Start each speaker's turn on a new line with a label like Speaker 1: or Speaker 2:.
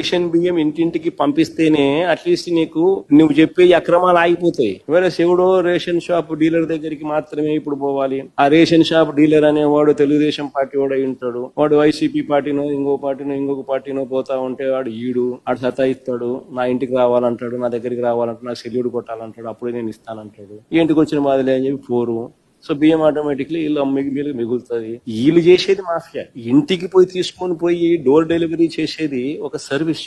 Speaker 1: Ration బియ్యం ఇంటింటికి పంపిస్తేనే at least నీకు నువ్వు చెప్పే అక్రమాలు ఆగిపోతాయి. వేరే శివుడు రేషన్ షాప్ డీలర్ దగ్గరికి మాత్రమే ఇప్పుడు పోవాలి. ఆ రేషన్ షాప్ డీలర్ అనేవాడు తెలుగుదేశం పార్టీ వాడు అయి ఉంటాడు. వాడు వైసీపీ పార్టీనో ఇంకో పార్టీనో ఇంకొక పార్టీనో పోతా ఉంటే వాడు ఈడు ఆడు సతాయిస్తాడు. నా ఇంటికి రావాలంటాడు నా దగ్గరికి రావాలంటాడు నా సెల్యూడు కొట్టాలంటాడు అప్పుడే నేను ఇస్తానంటాడు. ఇంటికి వచ్చిన బాధలే అని చెప్పి పోరు. సో బియ్యం ఆటోమేటిక్లీ వీళ్ళు అమ్మికి మిగులుతుంది. వీళ్ళు చేసేది మాఫియా. ఇంటికి పోయి తీసుకొని పోయి డోర్ డెలివరీ చేసేది ఒక సర్వీస్